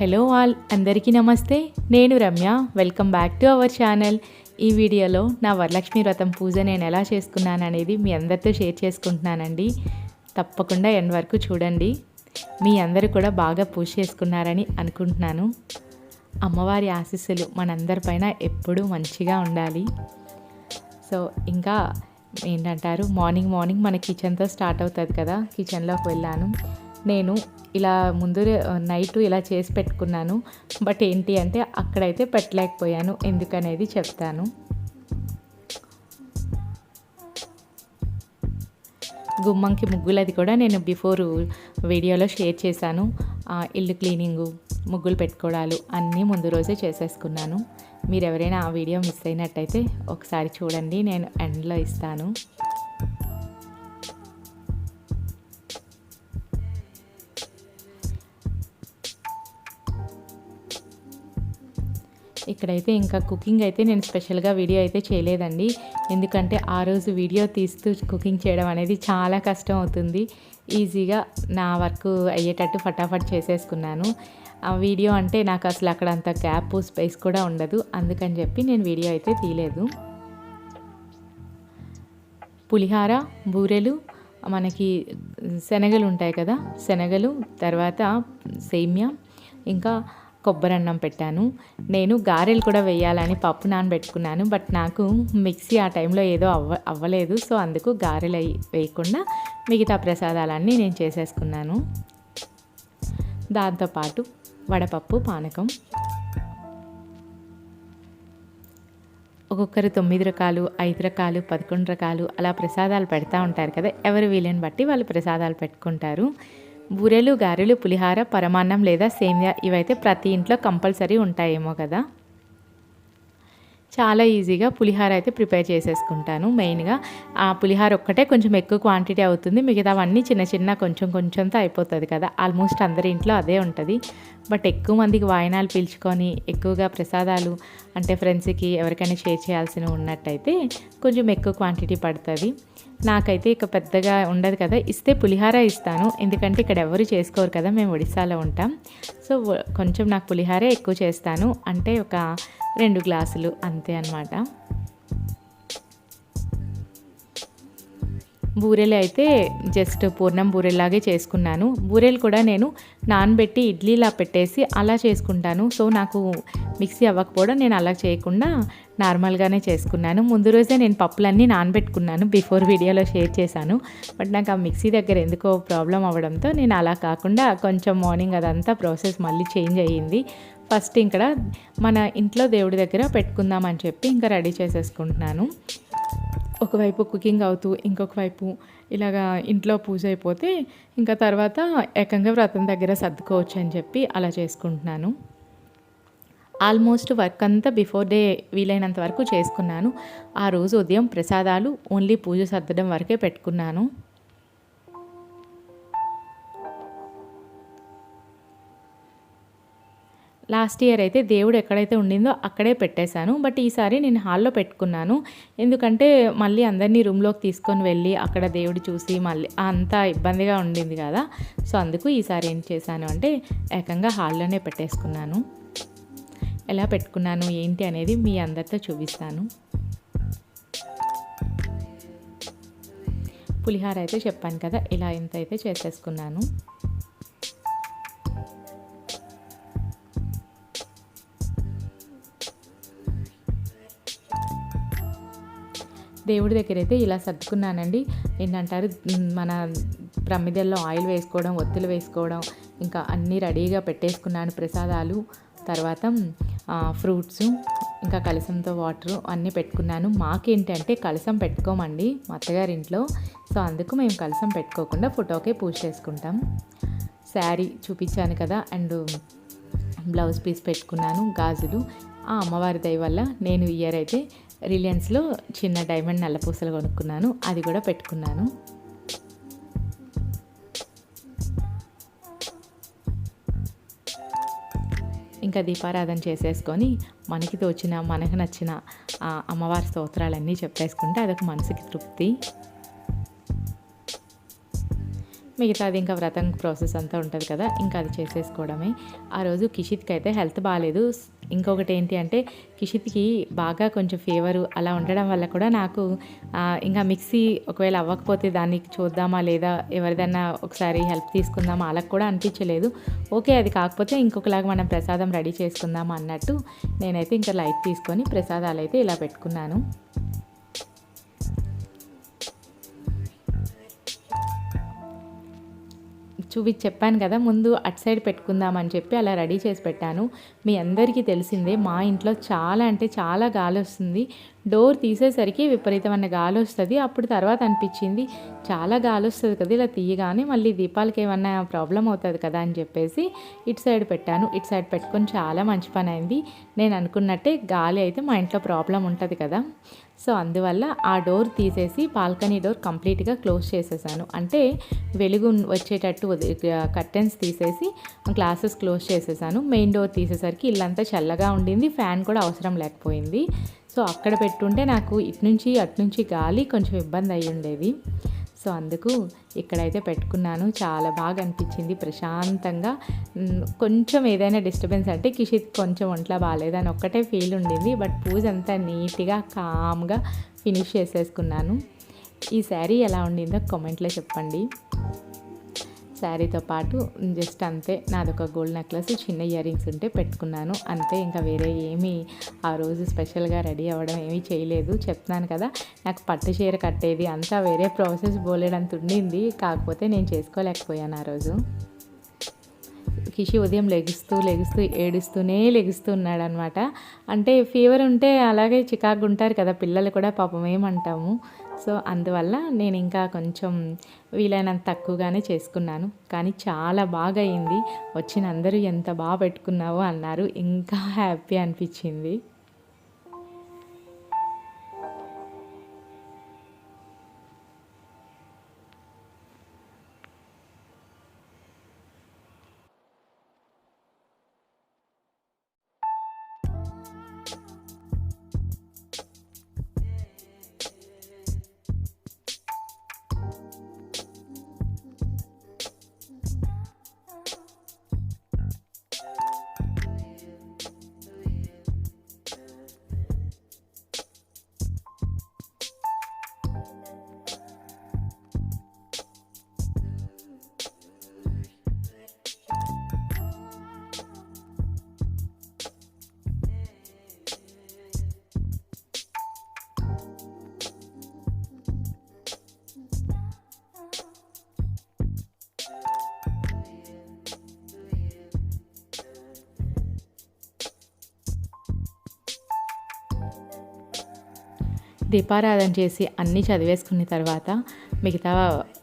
Hello all అందరికీ నమస్తే. నేను Ramya welcome back to our channel. ఈ వీడియోలో నా వరలక్ష్మి వ్రతం పూజ నేను ఎలా చేసుకున్నాను అనేది మీ అందరితో షేర్ చేసుకుంటున్నానండి. తప్పకుండా ఎండ్ వరకు చూడండి. మీ అందరూ కూడా బాగా పూజ చేసుకున్నారని అనుకుంటున్నాను. అమ్మవారి ఆశీస్సులు మనందరిపైన ఎప్పుడూ మంచిగా ఉండాలి. సో ఇంకా ఏంటంటారు? మార్నింగ్ మార్నింగ్ మన కిచెన్తో స్టార్ట్ అవుతుంది కదా కిచెన్లోకి వెళ్ళాను. నేను ఇలా ముందు నైట్ ఇలా చేసి పెట్టుకున్నాను. బట్ ఏంటి అంటే అక్కడైతే పెట్టలేకపోయాను ఎందుకనేది చెప్తాను. గుమ్మంకి ముగ్గులది కూడా నేను బిఫోర్ వీడియోలో షేర్ చేశాను. ఇల్లు క్లీనింగు ముగ్గులు పెట్టుకోవడాలు అన్నీ ముందు రోజే చేసేసుకున్నాను. మీరు ఎవరైనా ఆ వీడియో మిస్ అయినట్టయితే ఒకసారి చూడండి నేను ఎండ్లో ఇస్తాను. ఇక్కడైతే ఇంకా కుకింగ్ అయితే నేను స్పెషల్గా వీడియో అయితే చేయలేదండి. ఎందుకంటే ఆ రోజు వీడియో తీస్తూ కుకింగ్ చేయడం అనేది చాలా కష్టం అవుతుంది. ఈజీగా నా వర్క్ అయ్యేటట్టు ఫటాఫట్ చేసేసుకున్నాను. ఆ వీడియో అంటే నాకు అసలు అక్కడ అంత గ్యాప్ స్పేస్ కూడా ఉండదు. అందుకని చెప్పి నేను వీడియో అయితే తీయలేదు. పులిహార బూరెలు మనకి శనగలు ఉంటాయి కదా శనగలు తర్వాత సేమ్యా ఇంకా కొబ్బరి అన్నం పెట్టాను. నేను గారెలు కూడా వేయాలని పప్పు నానబెట్టుకున్నాను. బట్ నాకు మిక్సీ ఆ టైంలో ఏదో అవ్వ అవ్వలేదు. సో అందుకు గారెలు అయి వేయకుండా మిగతా ప్రసాదాలన్నీ నేను చేసేసుకున్నాను. దాంతోపాటు వడపప్పు పానకం. ఒక్కొక్కరు తొమ్మిది రకాలు ఐదు రకాలు పదకొండు రకాలు అలా ప్రసాదాలు పెడతా ఉంటారు కదా. ఎవరు వీలని బట్టి వాళ్ళు ప్రసాదాలు పెట్టుకుంటారు. బూరెలు గారెలు పులిహార పరమాన్నం లేదా సేమియా ఇవైతే ప్రతి ఇంట్లో కంపల్సరీ ఉంటాయేమో కదా. చాలా ఈజీగా పులిహార అయితే ప్రిపేర్ చేసేసుకుంటాను. మెయిన్గా ఆ పులిహార ఒక్కటే కొంచెం ఎక్కువ క్వాంటిటీ అవుతుంది. మిగతావన్నీ చిన్న చిన్న కొంచెం కొంచెంతో అయిపోతుంది కదా. ఆల్మోస్ట్ అందరి ఇంట్లో అదే ఉంటుంది. బట్ ఎక్కువ మందికి వాయనాలు పీల్చుకొని ఎక్కువగా ప్రసాదాలు అంటే ఫ్రెండ్స్కి ఎవరికైనా షేర్ చేయాల్సిన ఉన్నట్టయితే కొంచెం ఎక్కువ క్వాంటిటీ పడుతుంది. నాకైతే ఇక పెద్దగా ఉండదు కదా ఇస్తే పులిహార ఇస్తాను. ఎందుకంటే ఇక్కడ ఎవరు చేసుకోరు కదా మేము ఒడిశాలో ఉంటాం. సో కొంచెం నాకు పులిహారే ఎక్కువ చేస్తాను. అంటే ఒక రెండు గ్లాసులు అంతే అన్నమాట. బూరెలు అయితే జస్ట్ పూర్ణం బూరెలాగే చేసుకున్నాను. బూరెలు కూడా నేను నానబెట్టి ఇడ్లీలా పెట్టేసి అలా చేసుకుంటాను. సో నాకు మిక్సీ అవ్వకపోవడం నేను అలా చేయకుండా నార్మల్గానే చేసుకున్నాను. ముందు రోజే నేను పప్పులన్నీ నానబెట్టుకున్నాను బిఫోర్ వీడియోలో షేర్ చేశాను. బట్ నాకు ఆ మిక్సీ దగ్గర ఎందుకో ప్రాబ్లం అవ్వడంతో నేను అలా కాకుండా కొంచెం మార్నింగ్ అదంతా ప్రాసెస్ మళ్ళీ చేంజ్ అయ్యింది. ఫస్ట్ ఇక్కడ మన ఇంట్లో దేవుడి దగ్గర పెట్టుకుందామని చెప్పి ఇంకా రెడీ చేసేసుకుంటున్నాను. ఒకవైపు కుకింగ్ అవుతూ ఇంకొక వైపు ఇలాగా ఇంట్లో పూజ అయిపోతే ఇంకా తర్వాత ఏకంగా వ్రతం దగ్గర సర్దుకోవచ్చు అని చెప్పి అలా చేసుకుంటున్నాను. ఆల్మోస్ట్ వర్క్ అంతా బిఫోర్ డే వీలైనంత వరకు చేసుకున్నాను. ఆ రోజు ఉదయం ప్రసాదాలు ఓన్లీ పూజ సర్దడం వరకే పెట్టుకున్నాను. లాస్ట్ ఇయర్ అయితే దేవుడు ఎక్కడైతే ఉండిందో అక్కడే పెట్టేశాను. బట్ ఈసారి నేను హాల్లో పెట్టుకున్నాను. ఎందుకంటే మళ్ళీ అందరినీ రూమ్లోకి తీసుకొని వెళ్ళి అక్కడ దేవుడు చూసి మళ్ళీ అంత ఇబ్బందిగా ఉండింది కదా. సో అందుకు ఈసారి ఏం చేశాను అంటే ఏకంగా హాల్లోనే పెట్టేసుకున్నాను. ఎలా పెట్టుకున్నాను ఏంటి అనేది మీ అందరితో చూపిస్తాను. పులిహార అయితే చెప్పాను కదా ఇలా ఇంత అయితే చేసేసుకున్నాను. దేవుడి దగ్గర అయితే ఇలా సర్దుకున్నానండి. ఏంటంటారు మన ప్రమిదల్లో ఆయిల్ వేసుకోవడం ఒత్తులు వేసుకోవడం ఇంకా అన్నీ రెడీగా పెట్టేసుకున్నాను. ప్రసాదాలు తర్వాత ఫ్రూట్స్ ఇంకా కలసంతో వాటర్ అన్నీ పెట్టుకున్నాను. మాకేంటంటే కలసం పెట్టుకోమండి మా అత్తగారి ఇంట్లో సో అందుకు మేము కలసం పెట్టుకోకుండా ఫోటోకే పూజ చేసుకుంటాం. శారీ చూపించాను కదా అండ్ బ్లౌజ్ పీస్ పెట్టుకున్నాను గాజులు. ఆ అమ్మవారి దయ వల్ల నేను ఇయర్ అయితే రిలయన్స్లో చిన్న డైమండ్ నల్లపూసలు కొనుక్కున్నాను. అది కూడా పెట్టుకున్నాను. ఇంకా దీపారాధన చేసేసుకొని మనకి తోచిన మనకు నచ్చిన అమ్మవారి స్తోత్రాలన్నీ చెప్పేసుకుంటే అదొక మనసుకి తృప్తి. మిగతాది ఇంకా వ్రతం ప్రాసెస్ అంతా ఉంటుంది కదా ఇంకా అది చేసేసుకోవడమే. ఆ రోజు కిషిత్కి అయితే హెల్త్ బాగాలేదు ఇంకొకటి ఏంటి అంటే కిషిత్కి బాగా కొంచెం ఫీవరు అలా ఉండడం వల్ల కూడా నాకు ఇంకా మిక్సీ ఒకవేళ అవ్వకపోతే దాన్ని చూద్దామా లేదా ఎవరిదన్నా ఒకసారి హెల్ప్ తీసుకుందామా అలా కూడా అనిపించలేదు. ఓకే అది కాకపోతే ఇంకొకలాగా మనం ప్రసాదం రెడీ చేసుకుందామా అన్నట్టు నేనైతే ఇంకా లైట్ తీసుకొని ప్రసాదాలు అయితే ఇలా పెట్టుకున్నాను. చూపి చెప్పాను కదా ముందు అటు సైడ్ పెట్టుకుందామని చెప్పి అలా రెడీ చేసి పెట్టాను. మీ అందరికీ తెలిసిందే మా ఇంట్లో చాలా అంటే చాలా గాలి వస్తుంది డోర్ తీసేసరికి విపరీతమైన గాలి వస్తుంది అప్పుడు తర్వాత అనిపించింది చాలా గాలి వస్తుంది కదా ఇలా తీయగానే మళ్ళీ దీపాలకి ఏమన్నా ప్రాబ్లం అవుతుంది కదా అని చెప్పేసి ఇటు సైడ్ పెట్టాను. ఇటు సైడ్ పెట్టుకొని చాలా మంచి పని అయింది నేను అనుకున్నట్టే గాలి అయితే మా ఇంట్లో ప్రాబ్లం ఉంటుంది కదా. సో అందువల్ల ఆ డోర్ తీసేసి బాల్కనీ డోర్ కంప్లీట్గా క్లోజ్ చేసేసాను. అంటే వెలుగు వచ్చేటట్టు కర్టెన్స్ తీసేసి గ్లాసెస్ క్లోజ్ చేసేసాను. మెయిన్ డోర్ తీసేసరికి ఇల్లంతా చల్లగా ఉండింది ఫ్యాన్ కూడా అవసరం లేకపోయింది. సో అక్కడ పెట్టుంటే నాకు ఇటు నుంచి అటు నుంచి గాలి కొంచెం ఇబ్బంది అయ్యి ఉండేది సో అందుకు ఇక్కడైతే పెట్టుకున్నాను. చాలా బాగా అనిపించింది ప్రశాంతంగా కొంచెం ఏదైనా డిస్టర్బెన్స్ అంటే కిషిత్ కొంచెం ఒంట్లో బాగాలేదని ఒక్కటే ఫీల్ ఉండింది. బట్ పూజ అంతా నీట్గా కామ్గా ఫినిష్ చేసేసుకున్నాను. ఈ శారీ ఎలా ఉండిందో కామెంట్లో చెప్పండి. శారీతో పాటు జస్ట్ అంతే. నాదొక గోల్డ్ నెక్లెస్ చిన్న ఇయర్ రింగ్స్ ఉంటే పెట్టుకున్నాను. అంతే ఇంకా వేరే ఏమీ ఆ రోజు స్పెషల్గా రెడీ అవ్వడం ఏమీ చేయలేదు. చెప్తున్నాను కదా నాకు పట్టు చీర కట్టేది అంతా వేరే ప్రాసెస్ బోలేడంత ఉండింది. కాకపోతే నేను చేసుకోలేకపోయాను ఆ రోజు. కిషి ఉదయం లెగుస్తూ లెగుస్తూ ఏడుస్తూనే లెగుస్తూ ఉన్నాడు అనమాట అంటే ఫీవర్ ఉంటే అలాగే చికాకు ఉంటారు కదా పిల్లలు కూడా పాపం ఏమంటాము. సో అందువల్ల నేను ఇంకా కొంచెం వీలైనంత తక్కువగానే చేసుకున్నాను. కానీ చాలా బాగా అయింది వచ్చిన అందరూ ఎంత బాగా పెట్టుకున్నావో అన్నారు. ఇంకా హ్యాపీ అనిపించింది. దీపారాధన చేసి అన్నీ చదివేసుకున్న తర్వాత మిగతా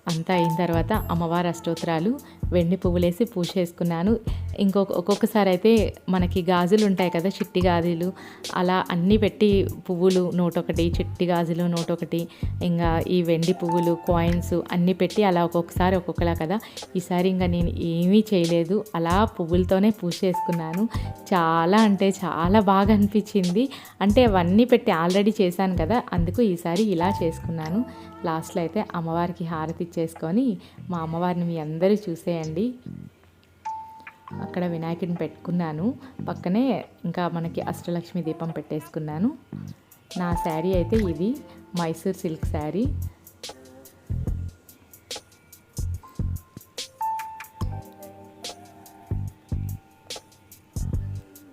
అంతా అయిన తర్వాత అమ్మవారి అష్టోత్తరాలు వెండి పువ్వులేసి పూజ చేసుకున్నాను. ఇంకొక ఒక్కొక్కసారి అయితే మనకి గాజులు ఉంటాయి కదా చిట్టి గాజులు. అలా అన్నీ పెట్టి పువ్వులు నూటొకటి చిట్టి గాజులు నూటొకటి ఇంకా ఈ వెండి పువ్వులు కాయిన్స్ అన్నీ పెట్టి అలా ఒక్కొక్కసారి ఒక్కొక్కలా కదా. ఈసారి ఇంకా నేను ఏమీ చేయలేదు. అలా పువ్వులతోనే పూజ చేసుకున్నాను. చాలా అంటే చాలా బాగా అనిపించింది. అంటే అవన్నీ పెట్టి ఆల్రెడీ చేశాను కదా అందుకు ఈసారి ఇలా చేసుకున్నాను. లాస్ట్లో అయితే అమ్మవారికి హారతి ఇచ్చేసుకొని మా అమ్మవారిని మీ అందరూ చూసేయండి. అక్కడ వినాయకుడిని పెట్టుకున్నాను. పక్కనే ఇంకా మనకి అష్టలక్ష్మి దీపం పెట్టేసుకున్నాను. నా శారీ అయితే ఇది మైసూర్ సిల్క్ శారీ.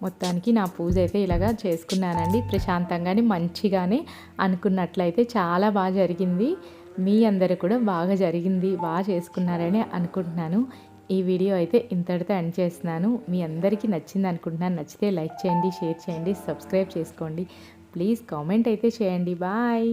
మొత్తానికి నా పూజ అయితే ఇలాగా చేసుకున్నానండి. ప్రశాంతంగానే మంచిగానే అనుకున్నట్లయితే చాలా బాగా జరిగింది. మీ అందరు కూడా బాగా జరిగింది బాగా చేసుకున్నారని అనుకుంటున్నాను. ఈ వీడియో అయితే ఇంతటితో ఎండ్ చేస్తున్నాను. మీ అందరికీ నచ్చింది అనుకుంటున్నాను. నచ్చితే లైక్ చేయండి షేర్ చేయండి సబ్స్క్రైబ్ చేసుకోండి. ప్లీజ్ కామెంట్ అయితే చేయండి. బాయ్.